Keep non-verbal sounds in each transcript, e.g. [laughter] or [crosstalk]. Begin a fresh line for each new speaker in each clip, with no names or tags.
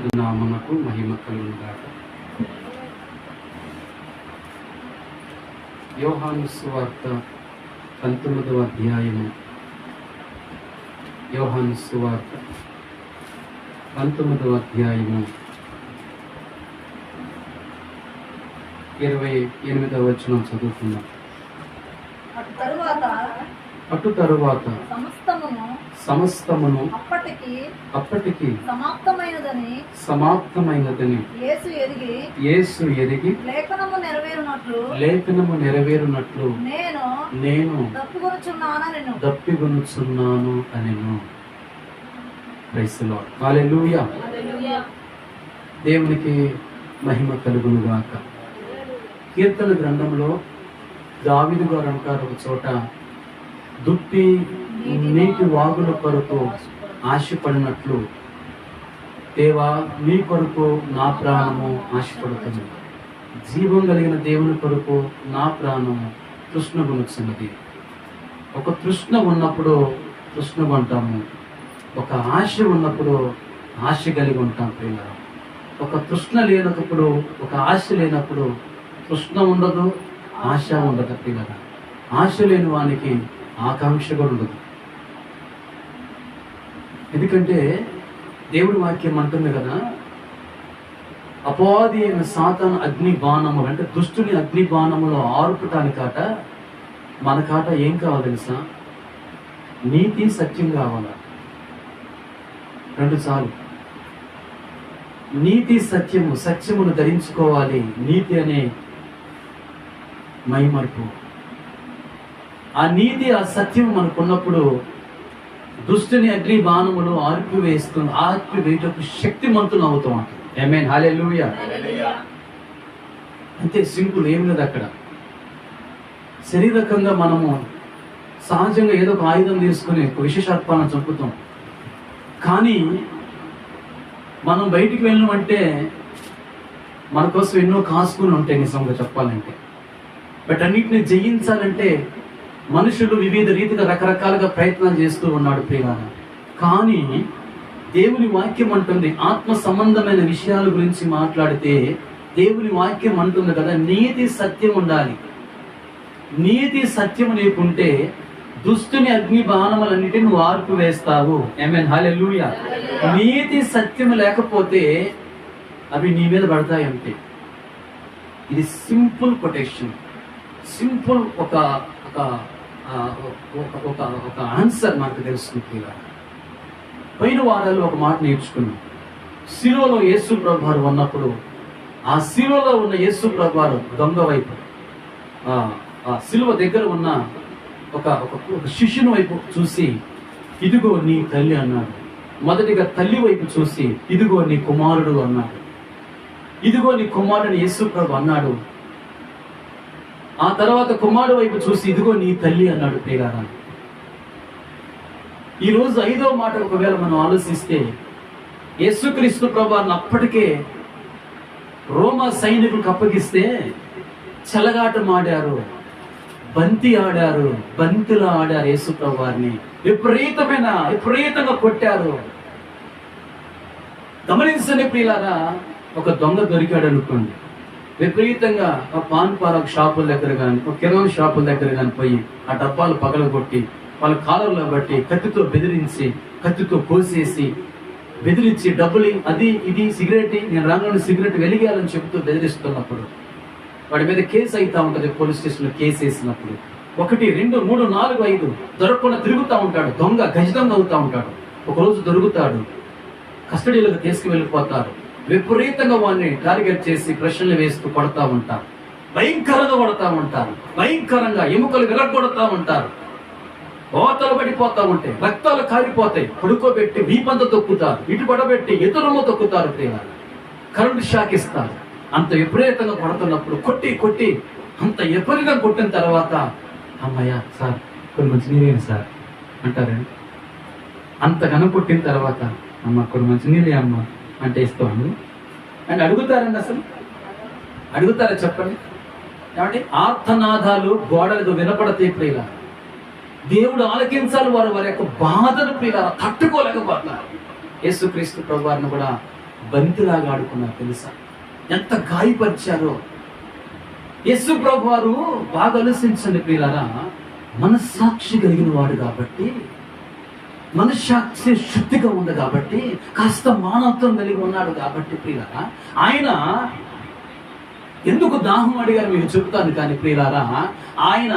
పరిశుద్ధ నామనకు మహిమ కలుగుగాక యోహాను సువార్త పంతొమ్మిదవ అధ్యాయము. యోహాను సువార్త పంతొమ్మిదవ అధ్యాయము. ఇరవై ఎనిమిదవ వచనం చదువుకుందాం.
అటు తరువాత సమస్తమును
సమస్తమును
అప్పటికి
అప్పటికి
సమాప్తమైనదని
సమాప్తమైనదని
యేసు ఎరిగి
యేసు ఎరిగి
లేఖనము నెరవేరునట్లు
లేఖనము నెరవేరునట్లు
నేను
నేను దప్పిగొనుచున్నాను అనెను. క్రైస్తలో హల్లెలూయా దేవునికి మహిమ కలుగును గాక కీర్తన గ్రంథంలో దావిదు గారు అంటారు ఒక చోట దుప్పి నీటి వాగుల కొరకు ఆశపడినట్లు దేవా నీ కొరకు నా ప్రాణము ఆశపడుతుంది జీవం కలిగిన దేవుని కొరకు నా ప్రాణము తృష్ణగునుచున్నది. ఒక తృష్ణ ఉన్నప్పుడు తృష్ణ ఉంటాము ఒక ఆశ ఉన్నప్పుడు ఆశ కలిగి ఉంటాం ప్రియుల ఒక తృష్ణ లేనప్పుడు ఒక ఆశ లేనప్పుడు తృష్ణ ఉండదు ఆశ ఉండదు ప్రియుల ఆశ లేని వానికి ఆకాంక్ష కూడా ఉండదు. ఎందుకంటే దేవుడి వాక్యం అంటుంది కదా అపాది అయిన సాతాను అగ్ని బాణములు అంటే దుష్టుని అగ్ని బాణములో ఆర్పటానికాట మనకాట ఏం కావాలి తెలుసా? నీతి సత్యం కావాలా? రెండు సార్లు నీతి సత్యము సత్యమును ధరించుకోవాలి. నీతి అనే మైమర్పు. ఆ నీతి ఆ సత్యం మనకున్నప్పుడు దుష్టుని అగ్ని బాణములు ఆర్పి వేస్తు ఆర్పి వేయటకు శక్తిమంతులు అవుతాం ఏమేన్ హాలే అంతే సింపుల్ ఏం లేదు అక్కడ. శరీరకంగా మనము సహజంగా ఏదో ఒక ఆయుధం తీసుకుని ఒక విశేషాత్మాలను చంపుతాం కానీ మనం బయటికి వెళ్ళినామంటే మన కోసం ఎన్నో కాసుకుని ఉంటాయి నిజంగా చెప్పాలంటే. బట్ అన్నిటిని జయించాలంటే మనుషులు వివిధ రీతిగా రకరకాలుగా ప్రయత్నాలు చేస్తూ ఉన్నాడు ప్రియాన కానీ దేవుని వాక్యం అంటుంది ఆత్మ సంబంధమైన విషయాల గురించి మాట్లాడితే దేవుని వాక్యం అంటుంది కదా నీతి సత్యం ఉండాలి. నీతి సత్యం నీకుంటే దుష్టుని అగ్ని బాణములన్నిటిని నువ్వు ఆర్పు వేస్తావు. ఏమేన్ హల్లెలూయా నీతి సత్యం లేకపోతే అవి నీ మీద పడతాయి అంతే. ఇది సింపుల్ కొటేషన్. సింపుల్ ఒక ఒక ఒక- ఒక ఒక ఆన్సర్ మనకు తెలుస్తుంది ఇలా. పోయిన వారాలు ఒక మాట నేర్చుకున్నాం. శిలువలో యేసు ప్రభువారు ఉన్నప్పుడు ఆ శిలువలో ఉన్న యేసు ప్రభువారు దొంగ వైపు ఆ శిలువ దగ్గర ఉన్న ఒక ఒక శిష్యుని వైపు చూసి ఇదిగో నీ తల్లి అన్నాడు. మొదటిగా తల్లి వైపు చూసి ఇదిగో నీ కుమారుడు అన్నాడు. ఇదిగో నీ కుమారుడు యేసు ప్రభు అన్నాడు. ఆ తర్వాత కుమారుడు వైపు చూసి ఇదిగో నీ తల్లి అన్నాడు ప్రియారా ఈ రోజు ఐదో మాట ఒకవేళ మనం ఆలోచిస్తే యేసుక్రీస్తు ప్రభువారిని అప్పటికే రోమా సైనికులకు అప్పగిస్తే చెలగాటం ఆడారు బంతి ఆడారు బంతిలా ఆడారు యేసు ప్రభువారిని. విపరీతమైన విపరీతంగా కొట్టారు. గమనించండి ప్రియులారా ఒక దొంగ దొరికాడు అనుకోండి. విపరీతంగా ఆ పాన్ పాలక్ షాపుల దగ్గర కానీ ఒక కిరాణా షాపుల దగ్గర కానీ పోయి ఆ డబ్బాలు పగలగొట్టి వాళ్ళ కాలర్లో బట్టి కత్తితో బెదిరించి కత్తితో కోసేసి బెదిరించి డబ్బులు అది ఇది సిగరెట్ నేను రాను సిగరెట్ వెలిగేయాలని చెబుతూ బెదిరిస్తున్నప్పుడు వాడి మీద కేసు అవుతా ఉంటుంది పోలీస్ స్టేషన్లో కేసు వేసినప్పుడు. ఒకటి రెండు మూడు నాలుగు ఐదు దొరకకుండా తిరుగుతూ ఉంటాడు దొంగ గజితంగా అవుతా ఉంటాడు. ఒక రోజు దొరుకుతాడు కస్టడీలోకి తీసుకువెళ్ళిపోతారు. విపరీతంగా వాడిని టార్గెట్ చేసి ప్రశ్నలు వేస్తూ కొడతా ఉంటారు. భయంకరంగా కొడతా ఉంటారు. భయంకరంగా ఎముకలు విరగొడతా ఉంటారు. ఓతలు పడిపోతా ఉంటాయి. రక్తాలు కారిపోతాయి. పడుకోబెట్టి వీపంత తొక్కుతారు. ఇటు పడబెట్టి ఎదురుమో తొక్కుతారు ప్రియాలు కరెంటు షాక్ ఇస్తారు అంత విపరీతంగా కొడుతున్నప్పుడు కొట్టి కొట్టి అంత విపరీతంగా కొట్టిన తర్వాత అమ్మయ్య సార్ కొన్ని మంచి నీళ్ళు సార్. అంటారండి. అంత కొట్టిన తర్వాత అమ్మ కొన్ని మంచి నీళ్ళే అమ్మ అంటే ఇస్తాము అని అడుగుతారండి అసలు? అడుగుతారా చెప్పండి? కాబట్టి ఆర్తనాదాలు గోడలకు వినపడతాయి ప్రియుల దేవుడు ఆలకించాలి వారు వారి యొక్క బాధను ప్రియుల తట్టుకోలేకపోతున్నారు. యేసుక్రీస్తు ప్రభువారిని కూడా బంతిలాగా ఆడుకున్నారు తెలుసా? ఎంత గాయపరిచారో. యేసు ప్రభు వారు బాగా ఆలోచించండి ప్రియులరా. మనస్సాక్షి కలిగిన వాడు కాబట్టి మనస్సాక్షి శుద్ధిగా ఉంది కాబట్టి కాస్త మానవత్వం కలిగి ఉన్నాడు కాబట్టి ప్రియులారా ఆయన ఎందుకు దాహం అడిగారు మీకు చెప్తాను కానీ ప్రియులారా ఆయన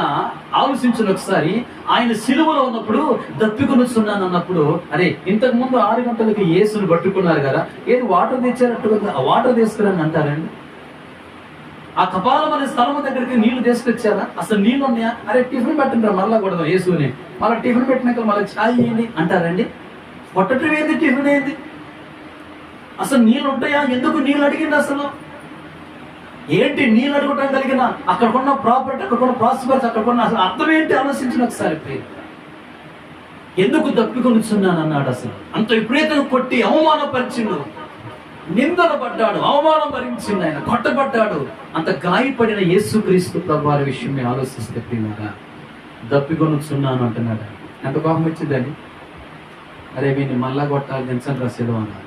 ఆలోచించిన ఒకసారి ఆయన సిలువలో ఉన్నప్పుడు దప్పికొనుస్తున్నాను అన్నప్పుడు అరే ఇంతకు ముందు ఆరు గంటలకి ఏసును పట్టుకున్నారు కదా ఏది వాటర్ తెచ్చారట్టు వాటర్ తీసుకురని అంటారండి? ఆ కపాలం అనే స్థలం దగ్గరికి నీళ్ళు తీసుకొచ్చారా అసలు నీళ్ళు ఉన్నాయా? అరే టిఫిన్ పెట్టండి మళ్ళా కూడా యేసుని. మళ్ళీ టిఫిన్ పెట్టినాక మళ్ళీ ఛాయ్ ఏంటి అంటారండి. పొట్టటం ఏంది? టిఫిన్ ఏంది? అసలు నీళ్ళు ఉంటాయా? ఎందుకు నీళ్ళు అడిగింది అసలు? ఏంటి నీళ్ళు అడగటం కలిగిన? అక్కడికున్న ప్రాపర్టీ అక్కడ అక్కడికున్న ప్రాస్పర్స్ ఉన్న అసలు అర్థం ఏంటి? ఆలోచించిన ఒకసారి ప్రియ. ఎందుకు దప్పికొనిచున్నాను అన్నాడు అసలు? అంత విపరీతంగా కొట్టి అవమానపరిచిండు. నిందలు పడ్డాడు అవమానం భరించింది ఆయన కొట్టబడ్డాడు. అంత గాయపడిన యేసుక్రీస్తు క్రీస్తు వారి విషయం మేము ఆలోచిస్తే ప్రియమగా దప్పికొనుచున్నాను అంటున్నాడు. ఎంత కోపం వచ్చిందని అరే వీడిని మళ్ళా కొట్టాలి దించండి రసీదు అన్నారు.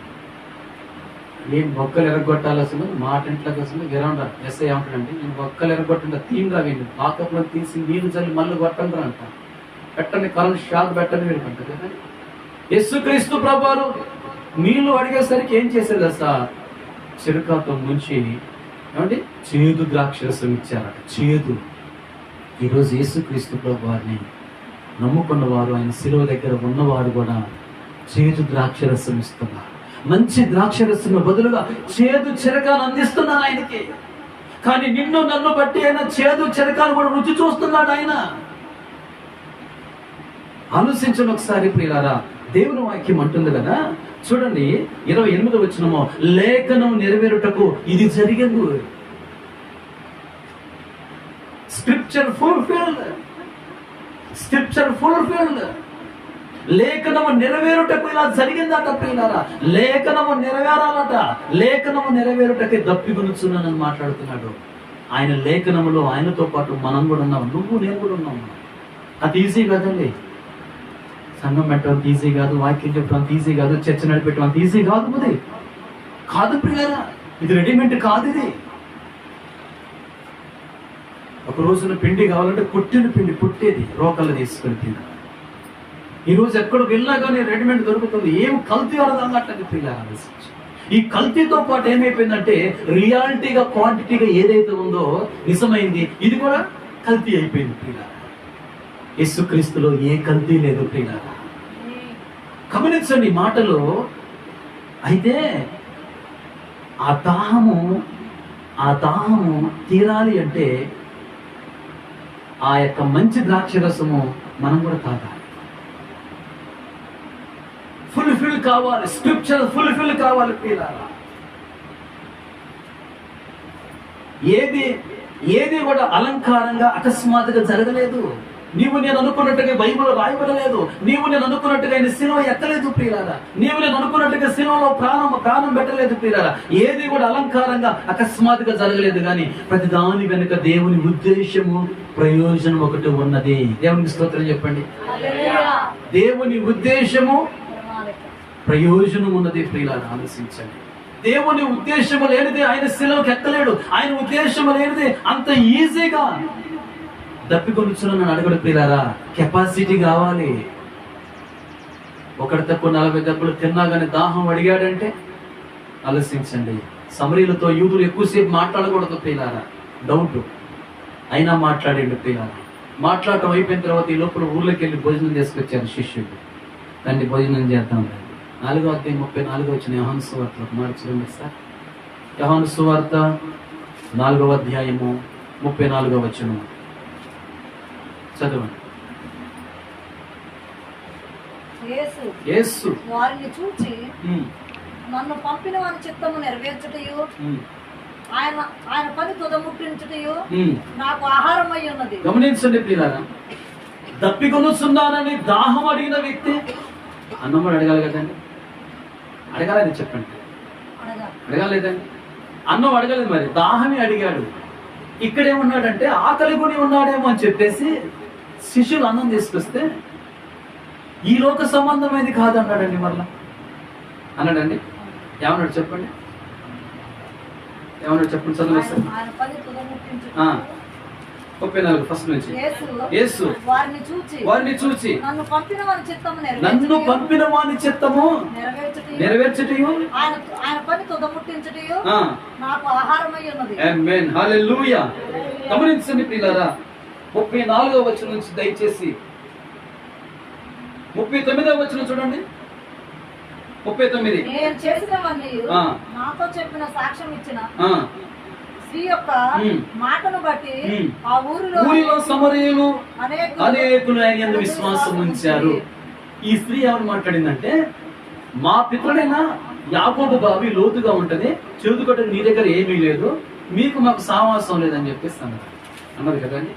నేను బొక్కలు ఎరగొట్టాలి అసలు మాట ఇంట్లోకి అసలు విరాండ ఎస్ఐ ఏమంటాడండి నేను బొక్కలు ఎరగొట్టండి తీమ్రా వీళ్ళు పాకప్లో తీసి నీళ్ళు చల్లి మళ్ళీ కొట్టండి అంట. పెట్టండి కరెంట్ షాక్ పెట్టండి వీళ్ళు అంట కదా? యేసుక్రీస్తు ప్రభాలు నీళ్ళు అడిగేసరికి ఏం చేసేదా సార్? చిరుకాతో ముంచి ఏమండి? చేదు ద్రాక్షరసం ఇచ్చారట. చేదు. ఈరోజు యేసుక్రీస్తు ప్రభు వారిని నమ్ముకున్న వారు ఆయన శిలువ దగ్గర ఉన్నవారు కూడా చేదు ద్రాక్షరసం ఇస్తున్నారు. మంచి ద్రాక్షరసం బదులుగా చేదు చిరకాలు అందిస్తున్నాను ఆయనకి. కానీ నిన్ను నన్ను బట్టి ఆయన చేదు చిరకాలు కూడా రుచి చూస్తున్నాడు ఆయన. ఆలోచించను ఒకసారి ప్రియులారా దేవుని వాక్యం అంటుంది కదా చూడండి ఇరవై ఎనిమిది వచ్చినమో లేఖనం నెరవేరుటకు ఇది జరిగింది. స్క్రిప్చర్ ఫుల్ఫిల్డ్ స్క్రిప్చర్ ఫుల్ఫిల్డ్ లేఖనము నెరవేరుటకు ఇలా జరిగిందట ప్రియులారా. లేఖనము నెరవేరాలట. లేఖనము నెరవేరుటకి దప్పికొనుచున్నానని మాట్లాడుతున్నాడు. ఆయన లేఖనములో ఆయనతో పాటు మనం కూడా ఉన్నాం. నువ్వు నేను కూడా ఉన్నాం. అది ఈజీ కదండి. సంఘం పెట్టడం ఈజీ కాదు వాక్యం చెప్పడం ఈజీ కాదు చర్చ నడిపెట్టడం అంత ఈజీ కాదు ఇది కాదు ప్రియారా ఇది రెడీమేడ్ కాదు ఇది. ఒక రోజున పిండి కావాలంటే పుట్టిన పిండి పుట్టేది రోకల్లో తీసుకొని తిన. ఈ రోజు ఎక్కడ వెళ్ళినా కానీ రెడీమేడ్ దొరుకుతుంది. ఏం కల్తీ వరద అట్లా పిల్లగా ఈ కల్తీతో పాటు ఏమైపోయిందంటే రియాలిటీగా క్వాంటిటీగా ఏదైతే ఉందో నిజమైంది. ఇది కూడా కల్తీ అయిపోయింది పిల్లగా యేసుక్రీస్తులో ఏ కల్తీ లేదు ప్రియ గమనించండి మాటలో మాటలు అయితే ఆ దాహము ఆ దాహము తీరాలి అంటే ఆ యొక్క మంచి ద్రాక్షరసము మనం కూడా తాగాలి. ఫుల్ఫిల్ కావాలి స్క్రిప్చర్ ఫుల్ఫిల్ కావాలి ప్రియులారా ఏది ఏది కూడా అలంకారంగా అకస్మాత్తుగా జరగలేదు. నీవు నేను అనుకున్నట్టుగా బైబిల్ రాయబడలేదు. నీవు నేను అనుకున్నట్టుగా ఆయన సినిమా ఎక్కలేదు ప్రియులారా. నీవు నేను అనుకున్నట్టుగా సినిమాలో ప్రాణం ప్రాణం పెట్టలేదు ప్రియులారా. ఏది కూడా అలంకారంగా అకస్మాత్తుగా జరగలేదు కానీ ప్రతి దాని వెనుక దేవుని ఉద్దేశము ప్రయోజనం ఒకటి ఉన్నది. దేవునికి స్తోత్రం చెప్పండి. దేవుని ఉద్దేశము. ప్రయోజనం ఉన్నది ప్రియులారా ఆలోచించండి. దేవుని ఉద్దేశము లేనిది ఆయన శిలవకి ఎక్కలేడు ఆయన ఉద్దేశము లేనిది అంత ఈజీగా దప్పికొనుచున్న నన్ను అడగడు ప్రియులారా. కెపాసిటీ కావాలి. ఒకటి తప్పు నలభై దెబ్బలు తిన్నా కానీ దాహం అడిగాడంటే ఆలోచించండి. సమరీలతో యూదులు ఎక్కువసేపు మాట్లాడకూడదు పిల్లారా డౌట్ అయినా మాట్లాడండి ప్రియులారా. మాట్లాడటం అయిపోయిన తర్వాత ఈ లోపల ఊర్లోకి వెళ్ళి భోజనం చేసుకొచ్చారు శిష్యుడు దాన్ని భోజనం చేద్దాం నాలుగో అధ్యాయం ముప్పై నాలుగో వచ్చిన యహాను సువార్త మార్చుకోండి సార్. యహాను సువార్త నాలుగవ అధ్యాయము ముప్పై నాలుగో వచనం చదవండి.
యేసు. వారిని చూచి నన్ను పంపిన వాని చిత్తము నెరవేర్చుటయు. ఆయన ఆయన పని తుదముట్టించుటయు. నాకు ఆహారం అయి ఉన్నది.
గమనించండి ప్రియులారా. దప్పికొనుస్తున్నానని దాహం అడిగిన వ్యక్తి అన్నం కూడా అడగాలి కదండి. అడగాలని చెప్పండి. అడగాలేదండి అన్నం అడగలేదు మరి. దాహమే అడిగాడు. ఇక్కడేమన్నాడంటే ఆకలి కొని ఉన్నాడేమో అని చెప్పేసి శిష్యులు అన్నం తీసుకొస్తే ఈ లోక సంబంధమైనది కాదు అన్నాడండి మరలా. అన్నాడండి? ఏమన్నాడు చెప్పండి? ఏమన్నా చెప్పండి? చదువు. ముప్పై నాలుగు ఫస్ట్ నుంచి.
యేసు వారిని చూచి. నన్ను పంపిన
వాని చిత్తము
నెరవేర్చుటయు ఆయన పని తుదముట్టించుటయు. నాకు ఆహారమై ఉన్నది.
గమనించండి ప్రియులారా ముప్పై నాలుగవ వచనం నుంచి దయచేసి ముప్పై తొమ్మిదవ వచనం చూడండి. ముప్పై తొమ్మిది.
నేను చేసినవన్నీ
ఆ.
నాతో చెప్పిన సాక్ష్యం ఇచ్చిన స్త్రీ యొక్క. మాటను బట్టి. ఆ ఊరిలో
ఊరిలో సమరయులు
అనేకులు
అనేకులు ఆయన విశ్వాసం ఉంచారు. ఈ స్త్రీ ఎవరు మాట్లాడిందంటే మా పితృడైన యాకోబు బావి లోతుగా ఉంటది చెదుకొట్ట నీ దగ్గర ఏమీ లేదు మీకు మాకు సావాసం లేదని చెప్పేసి అన్నారు అన్నది కదండి.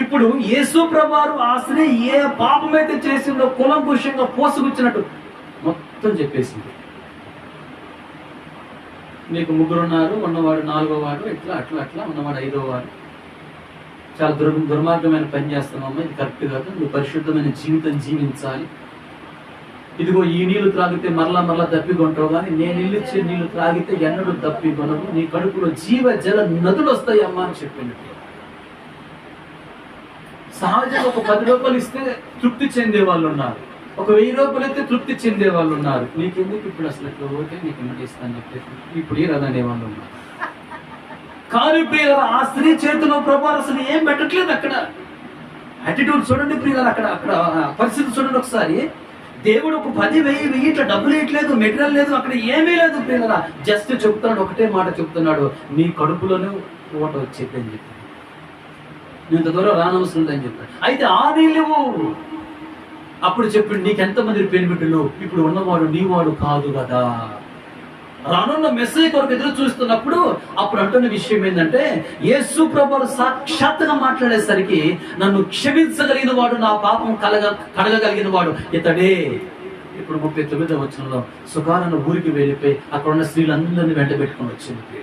ఇప్పుడు యేసు ప్రభారు ఆ స్త్రీ ఏ పాపమైతే చేసిందో కులంకుషంగా పోసుకొచ్చినట్టు మొత్తం చెప్పేసింది. నీకు ముగ్గురు ఉన్నారు ఉన్నవాడు నాలుగో వాడు ఇట్లా అట్లా అట్లా ఉన్నవాడు ఐదో వాడు చాలా దుర్ దుర్మార్గమైన పని చేస్తున్నామమ్మా ఇది కరెక్ట్ కాదు. నువ్వు పరిశుద్ధమైన జీవితం జీవించాలి. ఇదిగో ఈ నీళ్ళు త్రాగితే మరలా మరలా దప్పికొంటావు కానీ నేను ఇల్లుచ్చే నీళ్ళు త్రాగితే ఎన్నడూ దప్పికొనవు నీ కడుపులో జీవ జల నదులు వస్తాయి అమ్మా అని చెప్పింది. సహజంగా ఒక పది రూపాయలు ఇస్తే తృప్తి చెందే వాళ్ళు ఉన్నారు. ఒక వెయ్యి రూపాయలు అయితే తృప్తి చెందే వాళ్ళు ఉన్నారు. నీకెందుకు ఇప్పుడు అసలు ఇట్లా ఓకే నీకు ఎన్నటి ఇస్తాను చెప్పేసి ఇప్పుడు ఈ వాళ్ళు ఉన్నారు కానీ ప్రియుల ఆ స్త్రీ చేతిలో ప్రభావం అసలు ఏం పెట్టట్లేదు అక్కడ. అటిట్యూడ్ చూడండి ప్రియుల అక్కడ అక్కడ పరిస్థితి చూడండి ఒకసారి. దేవుడు ఒక పది వెయ్యి వెయ్యి ఇట్లా డబ్బులు ఇట్లేదు మెటీరియల్ లేదు అక్కడ ఏమీ లేదు ప్రియుల జస్ట్ చెప్తున్నాడు ఒకటే మాట చెప్తున్నాడు నీ కడుపులోనే ఓట వచ్చేది అని చెప్పి. ఇంత దూరం రానవసరం అని చెప్పాడు. అయితే ఆ నీళ్ళు అప్పుడు చెప్పండి నీకు ఎంతమంది పెనిమిట్టులు ఇప్పుడు ఉన్నవాడు నీవాడు కాదు కదా. రానున్న మెసేజ్ కొరకు ఎదురు చూస్తున్నప్పుడు అప్పుడు అంటున్న విషయం ఏంటంటే యేసు ప్రభు సాక్షాత్తుగా మాట్లాడేసరికి నన్ను క్షమించగలిగిన వాడు నా పాపం కలగ కడగగలిగిన వాడు ఇతడే. ఇప్పుడు ముప్పై తొమ్మిదో వచనంలో సుఖాలను ఊరికి వెళ్ళిపోయి అక్కడ ఉన్న స్త్రీలందరినీ వెంట పెట్టుకుని వచ్చింది ప్రియ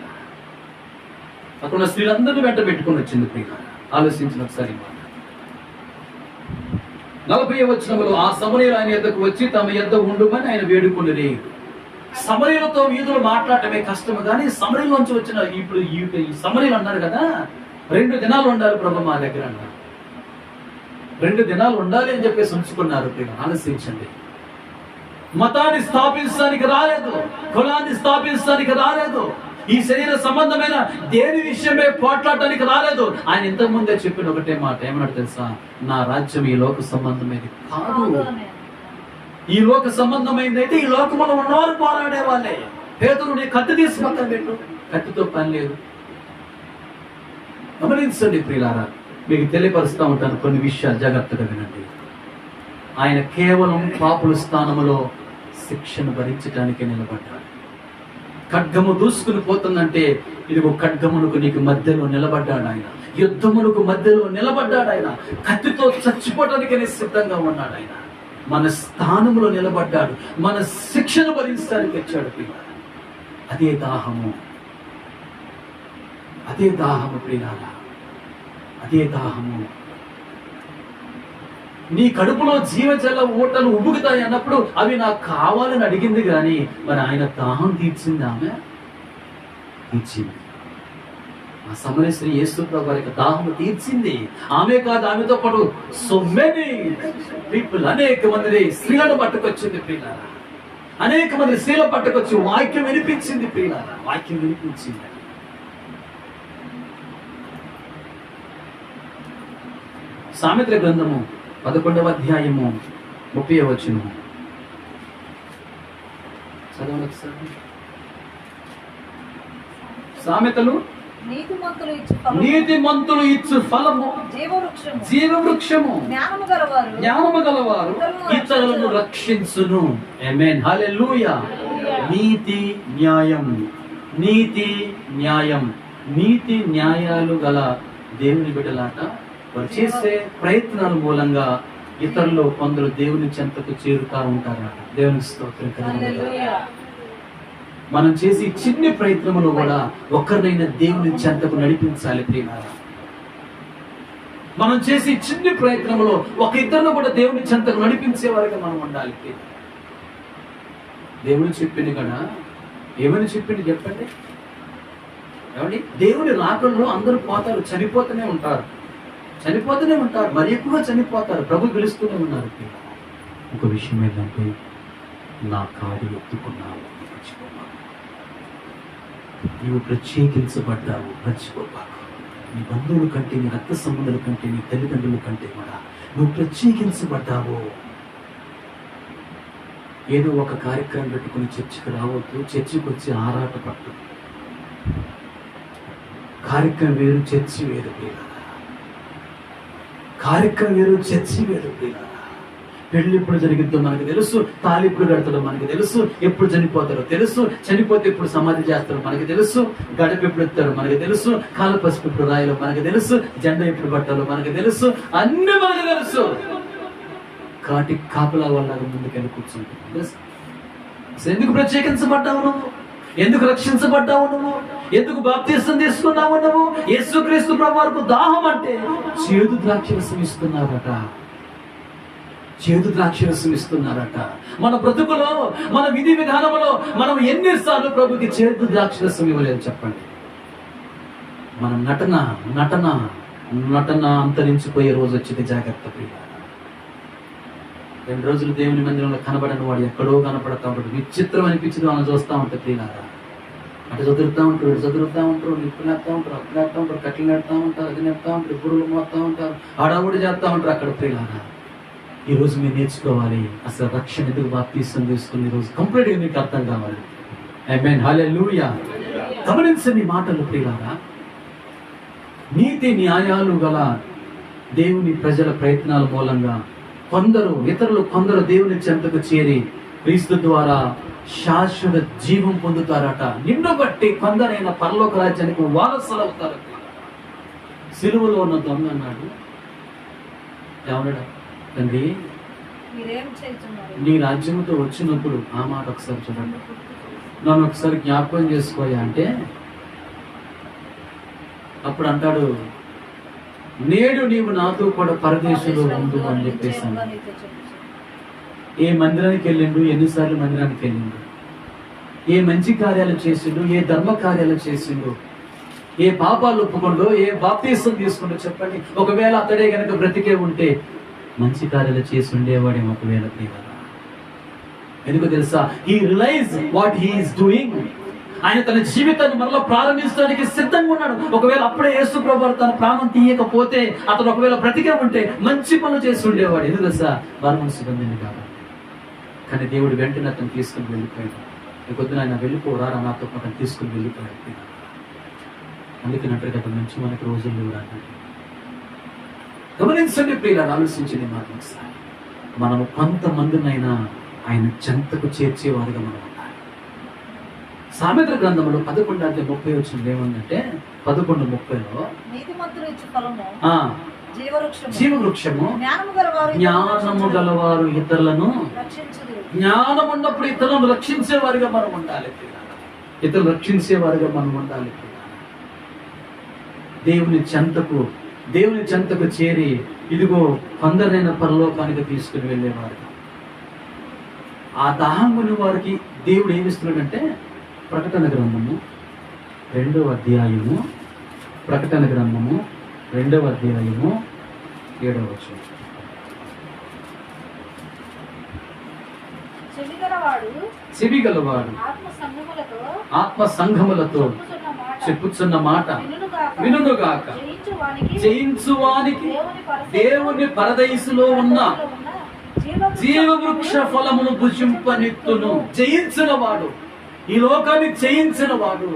అక్కడ ఉన్న స్త్రీలందరినీ వెంట పెట్టుకొని వచ్చింది ప్రియ ఆలోచించిన ఒకసారి నలభై వచ్చినప్పుడు ఆ సమరీలు ఆయన ఎద్దకు వచ్చి తమ ఎద్ద ఉండుమని ఆయన వేడుకున్నది సమరీలతో వీధులు మాట్లాడటమే కష్టము కానీ సమరయులోంచి వచ్చిన ఇప్పుడు ఈ సమరీలు అన్నారు కదా రెండు దినాలు ఉండాలి ప్రభు మా దగ్గర అన్నారు. రెండు దినాలు ఉండాలి అని చెప్పేసి ఉంచుకున్నారు ఆలోచించండి. మతాన్ని స్థాపించడానికి రాలేదు కులాన్ని స్థాపించడానికి రాలేదు ఈ శరీర సంబంధమైన దేని విషయమే పోట్లాడటానికి రాలేదు. ఆయన ఇంతకు ముందే చెప్పిన ఒకటే మాట ఏమన్నాడు తెలుసా? నా రాజ్యం ఈ లోక సంబంధమైనది కాదు. ఈ లోక సంబంధమైంది అయితే ఈ లోకములో ఉన్నవారు పోరాడే వాళ్ళే పేదలు నీ కత్తి తీసి పక్కన పెట్టు. కత్తితో పని లేదు. గమనించండి ప్రియులారా మీకు తెలియపరుస్తూ ఉంటాను కొన్ని విషయాలు జాగ్రత్తగా వినండి. ఆయన కేవలం పాపుల స్థానములో శిక్షను భరించడానికి నిలబడ్డారు ఖడ్గము దూసుకుని పోతుందంటే ఇదిగో ఖడ్గములకు నీకు మధ్యలో నిలబడ్డాడు ఆయన. యుద్ధములకు మధ్యలో నిలబడ్డాడు ఆయన. కత్తితో చచ్చిపోవడానికి సిద్ధంగా ఉన్నాడు ఆయన. మన స్థానంలో నిలబడ్డాడు. మన శిక్షను భరించడానికి వచ్చాడు ప్రియ. అదే దాహము. అదే దాహము ప్రియాల అదే దాహము. నీ కడుపులో జీవజల ఊటలు ఉబుకుతాయి అన్నప్పుడు అవి నాకు కావాలని అడిగింది కానీ మరి ఆయన దాహం తీర్చింది ఆమె? తీర్చింది. ఆ సమరేశ్వరి యేసు వారికి దాహం తీర్చింది. ఆమె కాదు ఆమెతో పాటు సో మెనీ పీపుల్ అనేక మంది స్త్రీలను పట్టుకొచ్చింది పిల్లల. అనేక మంది స్త్రీలు పట్టుకొచ్చి వాక్యం వినిపించింది పిల్లల. వాక్యం వినిపించింది. సామెత్ర గ్రంథము పదకొండవ అధ్యాయము ముప్పై వచ్చును చదవండి సామెతలు? నీతి మంతులు ఇచ్చు ఫలము.
జీవవృక్షము.
జీవవృక్షము.
జ్ఞానము గలవారు.
ఇతరులను రక్షించును. నీతి న్యాయం. నీతి న్యాయం. నీతి న్యాయాలు గల దేవుని బిడ్డలాట వారు చేసే ప్రయత్నాల మూలంగా ఇతరులు కొందరు దేవుని చెంతకు చేరుతా ఉంటారట దేవుని స్తోత్రం. మనం చేసే చిన్ని ప్రయత్నములు కూడా ఒక్కరినైనా దేవుని చెంతకు నడిపించాలి ప్రియులారా. మనం చేసే చిన్ని ప్రయత్నములో ఒక ఇద్దరిని కూడా దేవుని చెంతకు నడిపించే వారిగా మనం ఉండాలి. దేవుని చెప్పింది కదా. ఏమని చెప్పింది చెప్పండి? ఏమండి? దేవుని రాకల్లో అందరూ పోతారు చనిపోతూనే ఉంటారు. చనిపోతూనే ఉంటారు మరి ఎక్కువ చనిపోతారు. ప్రభు పిలుస్తూనే ఉన్నారు. ఒక విషయం ఏంటంటే నా కాడి ఎత్తుకున్నావు మర్చిపోమాకు. నీవు ప్రత్యేకించబడ్డావు మర్చిపోబాకు నీ బంధువుల కంటే నీ రక్త సంబంధుల కంటే నీ తల్లిదండ్రుల కంటే కూడా నువ్వు ప్రత్యేకించబడ్డావు. ఏదో ఒక కార్యక్రమం పెట్టుకుని చర్చికి రావద్దు చర్చికి వచ్చి ఆరాట పట్టు కార్యక్రమం వేరు చర్చి వేరు ప్రియులారా. కార్యక్రమం వేరు చర్చి వేరు పెళ్ళి ఎప్పుడు జరిగిద్దో మనకు తెలుసు తాళి ఎప్పుడు కడతాడో మనకు తెలుసు ఎప్పుడు చనిపోతారో తెలుసు చనిపోతే ఎప్పుడు సమాధి చేస్తారో మనకు తెలుసు గడప ఎప్పుడు ఎత్తారో మనకు తెలుసు కాల పసుపు ఎప్పుడు రాయాలో మనకు తెలుసు జెండా ఎప్పుడు పట్టాలో మనకు తెలుసు అన్ని మనకు తెలుసు. కాటి కాపలా వల్ల ముందుకెళ్ళి కూర్చుంటుంది. ఎందుకు ప్రత్యేకించబడ్డావు నువ్వు? ఎందుకు రక్షించబడ్డావు నువ్వు? ఎందుకు బాప్తీసం తీసుకున్నావు నువ్వు? యేసుక్రీస్తు ప్రభువారికి దాహం అంటే చేదు ద్రాక్షరసం ఇస్తున్నారట. చేదు ద్రాక్షరసం ఇస్తున్నారట. మన బ్రతుకులో మన విధి విధానంలో మనం ఎన్నిసార్లు ప్రభుకి చేదు ద్రాక్షరసం ఇవ్వలేదు చెప్పండి. మన నటన నటన నటన అంతరించిపోయే రోజు వచ్చింది జాగ్రత్త ప్రియులారా. రెండు రోజులు దేవుని మందిరంలో కనబడని వాడు ఎక్కడో కనపడతా ఉంటాడు. విచిత్రం అనిపించింది. మనం చూస్తూ ఉంటుంది ప్రియులారా అటు చదువుతూ ఉంటారు ఇటు చదువుతూ ఉంటారు నిప్పు నేస్తూ ఉంటారు అప్పు నేస్తూ ఉంటారు కట్టెలు నెడతా ఉంటారు అది నెడతా ఉంటారు పురుగులు మోస్తూ ఉంటారు హడావుడి చేస్తూ ఉంటారు అక్కడ ప్రియులారా ఈరోజు మీరు నేర్చుకోవాలి. అసలు రక్షణ ఎందుకు బాప్తీసం తీసుకుని ఈరోజు కంప్లీట్గా మీకు అర్థం కావాలి. ఐ మీన్ హాలే లూయా గమనించండి మాటలు ప్రియులారా నీతి న్యాయాలు గల దేవుని ప్రజల ప్రయత్నాల మూలంగా కొందరు ఇతరులు కొందరు దేవుని చెంతకు చేరి క్రీస్తు ద్వారా శాశ్వత జీవం పొందుతారట. నిన్ను బట్టి కొందరైన పరలోక రాజ్యానికి వారసులు అవుతారు. సిలువలో ఉన్న దొంగ అన్నాడు. తండ్రి నీ రాజ్యంతో వచ్చినప్పుడు ఆ మాట ఒకసారి చూడండి. నన్ను ఒకసారి జ్ఞాపకం చేసుకోయా అంటే అప్పుడు అంటాడు నేడు నీవు నాతో కూడా పరదేశంలో ఉండు అని చెప్పేసి ఏ మందిరానికి వెళ్ళిండు? ఎన్నిసార్లు మందిరానికి వెళ్ళిండు? ఏ మంచి కార్యాలు చేసిండు? ఏ ధర్మ కార్యాలు చేసిండు? ఏ పాపాలు ఒప్పుకుండో? ఏ బాప్తీసం తీసుకుండో చెప్పండి. ఒకవేళ అతడే కనుక బ్రతికే ఉంటే మంచి కార్యాలు చేసి ఉండేవాడే ఒకవేళ. ప్రియులారా. ఎందుకు తెలుసా? ఈ రిలైజ్ వాట్ హీఈస్ డూయింగ్ ఆయన తన జీవితాన్ని మరలా ప్రారంభించడానికి సిద్ధంగా ఉన్నాడు. ఒకవేళ అప్పుడే యేసు ప్రభు తన ప్రాణం తీయకపోతే అతను ఒకవేళ బ్రతికే ఉంటే మంచి పనులు చేసి ఉండేవాడు. ఎందుకు తెలుసా? వారు మనసు కాదు. కాబట్టి కానీ దేవుడు వెంటనే అతను తీసుకుని వెళ్ళిపోయాడు. పొద్దున ఆయన వెళ్ళిపోరా నాతో పాటు తీసుకుని వెళ్ళిపోయాడు. అందుకని అంటారు కదా మంచి మనకి రోజులు కూడా అన్నాడు. గమనించండి ప్రియులారు ఆలోచించండి మాట ఒకసారి. మనము కొంతమందినైనా ఆయన చెంతకు చేర్చేవారుగా మనం సామెత్ర గ్రంథంలో పదకొండు అంటే ముప్పై వచ్చింది ఏముందంటే పదకొండు ముప్పైలో
జీవవృక్షము జ్ఞానము గలవారు
ఇతరులను జ్ఞానం ఉన్నప్పుడు ఇతరులను రక్షించేవారిగా మనం ఉండాలి. ఇతరులు రక్షించేవారిగా మనం ఉండాలి. దేవుని చెంతకు దేవుని చెంతకు చేరి ఇదిగో కొందరైన పరలోకానికి తీసుకుని వెళ్ళేవారు ఆ దాహముని వారికి దేవుడు ఏమిస్తున్నాడంటే ప్రకటన గ్రంథము రెండవ అధ్యాయము. ప్రకటన గ్రంథము రెండవ అధ్యాయము ఏడవ వచనం.
చెవిగలవాడు ఆత్మ
సంఘములతో
చెప్పుచున్న మాట వినుగాక
వినుగాక
జయించు వానికి
జయించువానికి
దేవుని
పరదయసులో ఉన్న
జీవవృక్ష
ఫలమును భుజింపనిత్తును జయించిన వాడు ఈ లోకాన్ని చేయించిన వాడు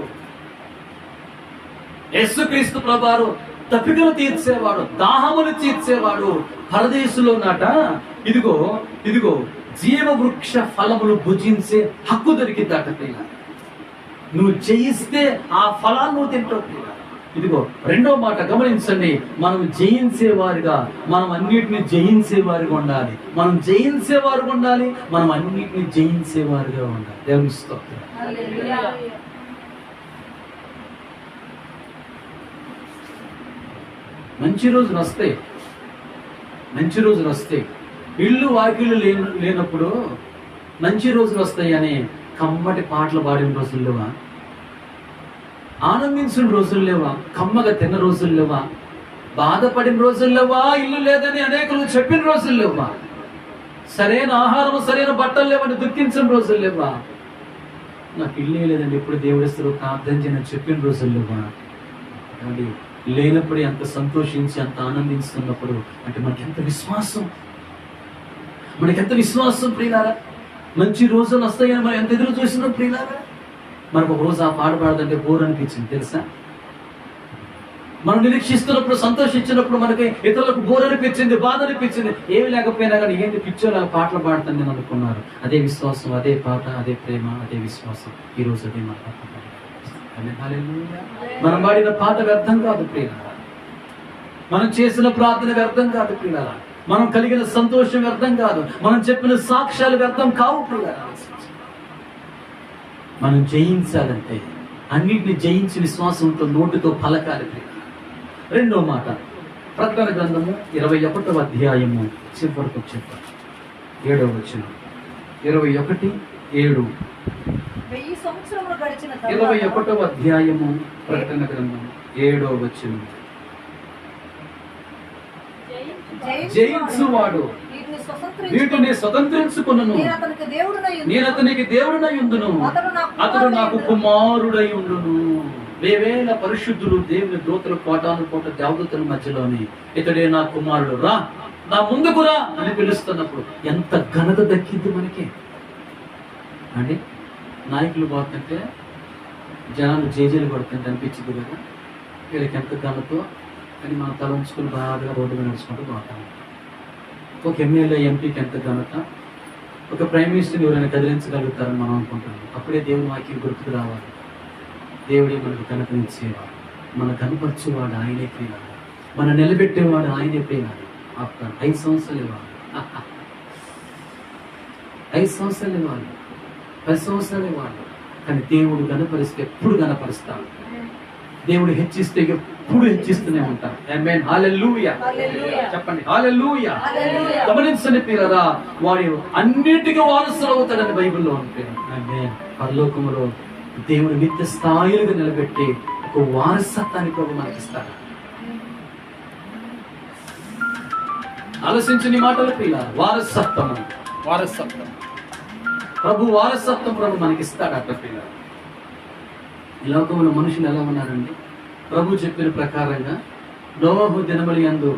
యేసుక్రీస్తు ప్రభారు తప్పికలు తీర్చేవాడు దాహములు తీర్చేవాడు పరదేశులో నాట ఇదిగో ఇదిగో జీవవృక్ష ఫలములు భుజించే హక్కు దొరికిందట పిల్ల నువ్వు జయిస్తే ఆ ఫలాన్ని నువ్వు తింటావు పిల్ల. ఇదిగో రెండో మాట గమనించండి. మనం జయించేవారుగా మనం అన్నిటిని జయించేవారుగా ఉండాలి. మనం జయించేవారుగా ఉండాలి మనం అన్నిటిని జయించేవారుగా ఉండాలి. దేవుని స్తోత్రం. మంచి రోజులు వస్తాయి మంచి రోజులు వస్తాయి ఇల్లు వాకిళ్ళు లేని లేనప్పుడు మంచి రోజులు వస్తాయి అని కమ్మటి పాటలు పాడిన రోజుల్లో ఆనందించిన రోజులు లేవా? కమ్మగా తిన్న రోజులు లేవా? బాధపడిన రోజులు లేవా? ఇల్లు లేదని అనేకులు చెప్పిన రోజులు లేవా? సరైన ఆహారం సరైన బట్టలు లేవని దుఃఖించిన రోజులు లేవా? నాకు ఇల్లే లేదండి ఎప్పుడు దేవుడిస్తారు ప్రార్థన చేయని చెప్పిన రోజులు లేవా? ఏమండి లేనప్పుడు ఎంత సంతోషించి అంత ఆనందిస్తున్నప్పుడు అంటే మనకి ఎంత విశ్వాసం? మనకి ఎంత విశ్వాసం ప్రియులారా? మంచి రోజులు వస్తాయని మనం ఎంత ఎదురు చూసినాం ప్రియులారా? మనకు ఒక రోజు ఆ పాట పాడదంటే బోర్ అనిపించింది తెలుసా? మనం నిరీక్షిస్తున్నప్పుడు సంతోషించినప్పుడు మనకి ఇతరులకు బోర్ అనిపించింది బాధ అనిపించింది. ఏమి లేకపోయినా కానీ ఏంటి పిచ్చోలా పాటలు పాడతాను నేను అనుకున్నారు. అదే విశ్వాసం అదే పాట అదే ప్రేమ అదే విశ్వాసం. ఈ రోజు అదే మన మనం పాడిన పాట వ్యర్థం కాదు ప్రియ మనం చేసిన ప్రార్థన వ్యర్థం కాదు ప్రియాల మనం కలిగిన సంతోషం వ్యర్థం కాదు. మనం చెప్పిన సాక్ష్యాలు వ్యర్థం కావు ప్రియాల మనం జయించాలంటే అన్నిటిని జయించి విశ్వాసంతో నోటితో పలకాలి ప్రియ రెండో మాట ప్రకటన గ్రంథము ఇరవై ఒకటవ అధ్యాయము చివరికి చెప్పారు ఏడవ వచ్చిన ఇరవై ఒకటి ఏడు. ఇరవై ఒకటవ అధ్యాయము ప్రకటన గ్రంథం ఏడో వచ్చిన జయించువాడు.
వీటిని స్వతంత్రించి
వీటిని స్వతంత్రించుకున్నను
నేను అతనికి దేవుడునై ఉందును.
నేను అతనికి దేవుడనై ఉండును.
అతడు నాకు కుమారుడై
ఉండును. వేవేల పరిశుద్ధులు దేవుని దూతలు కోటాను కోట దేవదూతల మధ్యలోని ఇతడే నా కుమారుడు. రా నా ముందుకు రా అని పిలుస్తున్నప్పుడు ఎంత ఘనత దక్కింది మనకి. అండి నాయకులు పోతుంటే జనాలు జేజేలు కొడుతుంటే అనిపించింది కదా. వీళ్ళకి ఎంత ఘనతో అని మనం తల ఉంచుకుని బాగా రోడ్డు మీద నడుచుకుంటూ పోతాం. ఒక ఎమ్మెల్యే ఎంపీకి ఎంత ఘనత ఒక ప్రైమ్ మినిస్టర్ని ఎవరైనా కదిలించగలుగుతారని మనం అనుకుంటున్నాం. అప్పుడే దేవుని వాక్యం గుర్తుకు రావాలి. దేవుడే మనకు కనకనిచ్చేవాడు మన కనపరిచేవాడు ఆయనే ప్రియాడు మన నిలబెట్టేవాడు ఆయనే ప్రియాడు ఆఫ్టర్ ఐదు సంవత్సరాలు ఇవ్వాలి. [laughs] ఐదు సంవత్సరాలు ఇవ్వాలి. పది సంవత్సరాలు ఇవ్వాలి. కానీ దేవుడు కనపరిస్తే ఎప్పుడు కనపరుస్తాడు దేవుడు హెచ్చిస్తే ఎప్పుడు హెచ్చిస్తూనే ఉంటాడు ఆమేన్ హల్లెలూయా
హల్లెలూయా.
చెప్పండి. హల్లెలూయా
హల్లెలూయా.
గమనించండి పిల్లరా వాడు అన్నిటికీ వారసులు అవుతాడని బైబిల్లో ఆమేన్. పరలోకములో దేవుడు నిత్య స్థాయిలుగా నిలబెట్టి ఒక వారసత్వాన్ని ప్రభు మనకి ఇస్తాడు ఆలోచించు నీ మాటలు పిల్ల వారసత్వము. వారసత్వం. ప్రభు వారసత్వం ప్రభు మనకి ఇస్తాడు అట్ట పిల్ల ఈ లోకంలో మనుషులు ఎలా ఉన్నారండి? ప్రభు చెప్పిన ప్రకారంగా నోవహు దినమలి అందు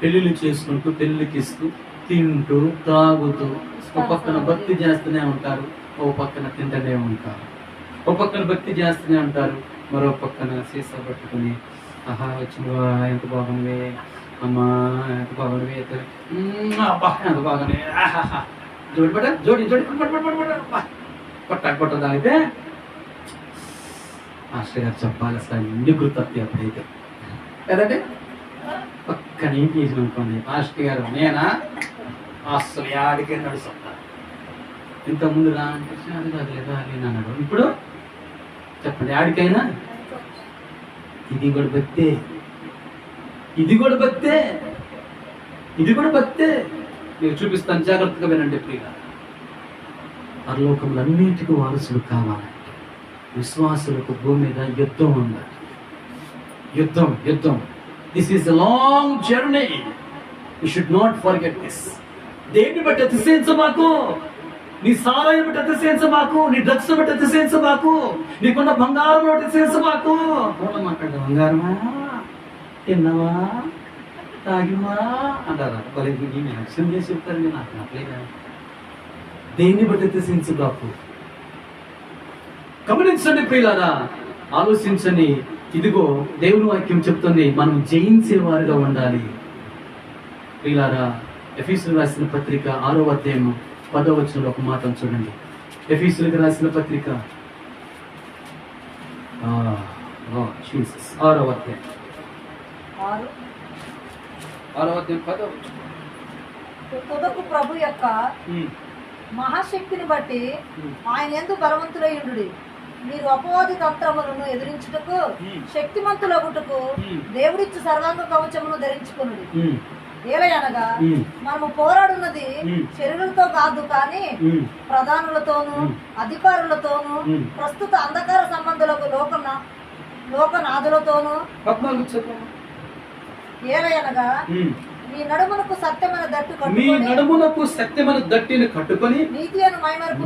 పెళ్ళిళ్ళు చేసుకుంటూ పెళ్ళికి ఇస్తూ తింటూ తాగుతూ ఒక పక్కన భక్తి చేస్తూనే ఉంటారు ఓ పక్కన తింటనే ఉంటారు. ఓ పక్కన భక్తి చేస్తూనే ఉంటారు మరో పక్కన సీసా పట్టుకుని ఆహా వచ్చినవా ఎంత బాగుంది అమ్మా ఎంత బాగుంది ఎంత అబ్బా ఎంత బాగుంది జోడి పట్ట జోడి జోడి పట్ట పట్ట తాగితే మాస్టర్ గారు చెప్పాలి అసలు అన్ని గుర్తొస్తాయి అప్పుడైతే కదండి? పక్కన ఏం చేసిన అనుకోండి మాస్టర్ గారు నేనా? అసలు యాడికే నడుస్తుంటా ఇంతకుముందు రా అంటే అది కాదు లేదా అని అన్నాడు. ఇప్పుడు? చెప్పండి యాడికైనా ఇది కూడా భక్తే ఇది కూడా భక్తే ఇది కూడా భక్తే నేను చూపిస్తాను. జాగ్రత్తగా వినండి ప్రియ పరలోకములన్నింటికి అన్నింటికి వారసులు కావాలంటే విశ్వాసులకు భూమి మీద యుద్ధం ఉండాలి. యుద్ధం యుద్ధం. This is long journey you should not forget this దేన్ని బట్టి అతిశయించమాకు నీ సారాయి బట్టి అతిశయించమాకు నీ డ్రగ్స్ బట్టి అతిశయించమాకు నీకున్న బంగారం బట్టి అతిశయించమాకు మూల మాట్లాడ బంగారమా? తిన్నావా? తాగివా అంటారా. వాళ్ళ నేను యాక్షన్ చేసి చెప్తారండి నాకు నచ్చలేదా? దేన్ని బట్టి అతిశయించు బాపు గమనించండి ప్రియులారా ఆలోచించండి. ఇదిగో దేవుని వాక్యం చెప్తుంది మనం జయించేవారుగా ఉండాలి. ప్రియులారా ఎఫీసులు రాసిన పత్రిక ఆరో అధ్యాయం పదో వచనంలో ఒక మాట చూడండి. ఎఫీసులకు రాసిన పత్రిక. ఆరో అధ్యాయం.
ఆరు.
ఆరో అధ్యాయం పదో వచనం.
తుదకు ప్రభు యొక్క మహాశక్తిని బట్టి. ఆయన ఎందు బలవంతులయ్యుండు మీరు అపవాది తంత్రములను ఎదిరించుటకు. శక్తిమంతులగుటకు. దేవుడిచ్చు సర్వాంగ కవచమును ధరించుకునుడి ఏలయనగా మనము పోరాడున్నది
ఉమ్.
శరీరులతో కాదు కానీ. ప్రధానులతోనూ. అధికారులతోనూ. ప్రస్తుత అంధకార సంబంధులకు లోకన లోకనాథులతోనూ ఏలయనగా. మీ నడుమునకు సత్యమైన దట్టు
మీ
కట్టుకొని
నడుమునకు సత్యమైన దట్టిని కట్టుకొని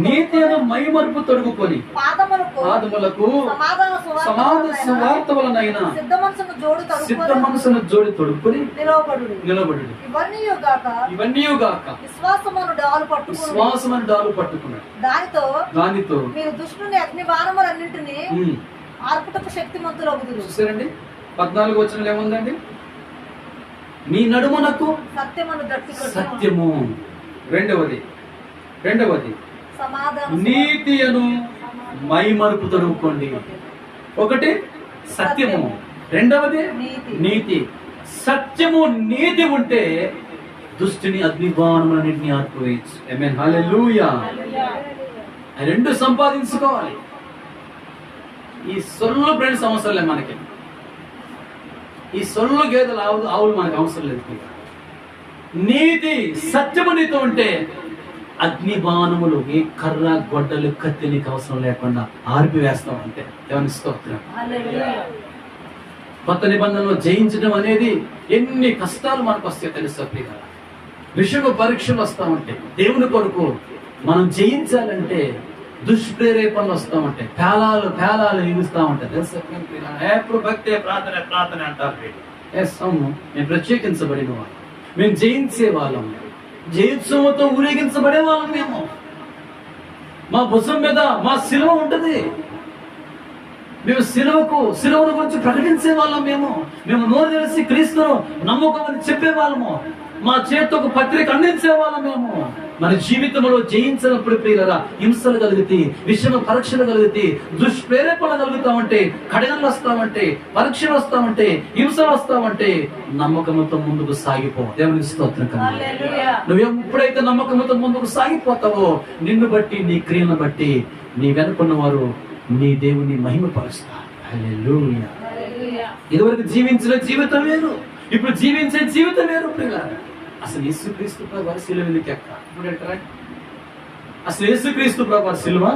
నీతి అను మైమరుపు
తొడుగుకొని
పాదములకు
పాదములకు
సమాధాన సువార్త
సమాధ
వలన
సువార్త వలనైన
సిద్ధ మనసును జోడు
సిద్ధ
తడుపుకొని
మనసును జోడి తొడుక్కుని
నిలవబడు
నిలబడు
ఇవన్నీ గాక
ఇవన్నీ గాక
విశ్వాసమును డాలు పట్టుకుని
విశ్వాసమని డాలు పట్టుకున్నాడు
దానితో
దానితో
మీరు దుష్టుని అగ్ని బాణములన్నింటినీ. ఆర్పుటకు శక్తిమంతులగుదురు.
చూసారండి? పద్నాలుగు వచనంలో ఏముందండి? మీ నడుమునకు సత్యము. రెండవది రెండవది నీతి అను మైమరుపు తొడుక్కోండి. ఒకటి సత్యము. రెండవది
నీతి.
సత్యము నీతి ఉంటే దుష్టిని అగ్నిబాణములన్నింటినీ ఆర్పువేయచ్చు. ఐ హల్లెలూయా రెండు సంపాదించుకోవాలి. ఈ సొల్లు ఫ్రెండ్స్ అవసరం లేదు మనకి. ఈ సొల్లు గేదెలు ఆవులు ఆవులు మనకు అవసరం లేదు. నీతి సత్యము నీతో ఉంటే అగ్ని బాణములు ఏ కర్ర గొడ్డలు కత్తి నీకు అవసరం లేకుండా ఆర్పివేస్తాం అంటే దేవుని స్తోత్రం. కొత్త నిబంధనలో జయించడం అనేది ఎన్ని కష్టాలు మనకు వస్తాయో తెలుసా విషమ పరీక్షలు వస్తా ఉంటాయి దేవుని కొరకు మనం జయించాలంటే దుష్ప్రేరేపణలు వస్తా ఉంటాయి పేలాలు పేలాలు ఈగుస్తా ఉంటాయి? ఎప్పుడు భక్తి ప్రార్థన ప్రార్థన అంటారు. ఎస్ అవును. ప్రత్యేకించబడిన వాళ్ళం మేము జయించే వాళ్ళం జయించడంతో ఊరేగించబడే వాళ్ళం మేము మా భుజం మీద మా శిలువ ఉంటుంది. మేము సిలువకు సిలువను గురించి ప్రకటించే వాళ్ళం మేము మేము నోరు తెలిసి క్రీస్తును నమ్మకమని చెప్పే వాళ్ళము మా చేతితో పత్రిక అందించే వాళ్ళం మేము మన జీవితంలో జయించినప్పుడు ప్రియులరా హింసలు కలిగితే విషమ పరీక్షలు కలిగితే దుష్ప్రేరేపణ కలుగుతామంటే కడగలు వస్తామంటే పరీక్షలు వస్తామంటే హింసలు వస్తామంటే నమ్మకంతో ముందుకు సాగిపో దేవుని స్తోత్రం కలుగును.
హల్లెలూయా.
నువ్వు ఎప్పుడైతే నమ్మకంతో ముందుకు సాగిపోతావో నిన్ను బట్టి నీ క్రియలను బట్టి నీ వెనుకున్న వారు నీ దేవుని మహిమపరుస్తారు హల్లెలూయా.
హల్లెలూయా.
ఇదివరకు జీవించిన జీవితం వేరు ఇప్పుడు జీవించే జీవితం వేరు ప్రియులారా. అసలు యేసుక్రీస్తు ప్రభు శిలువ ఎందుకు ఎక్క ఇప్పుడు ఏంటరా? అసలు యేసుక్రీస్తు ప్రభు శిలువ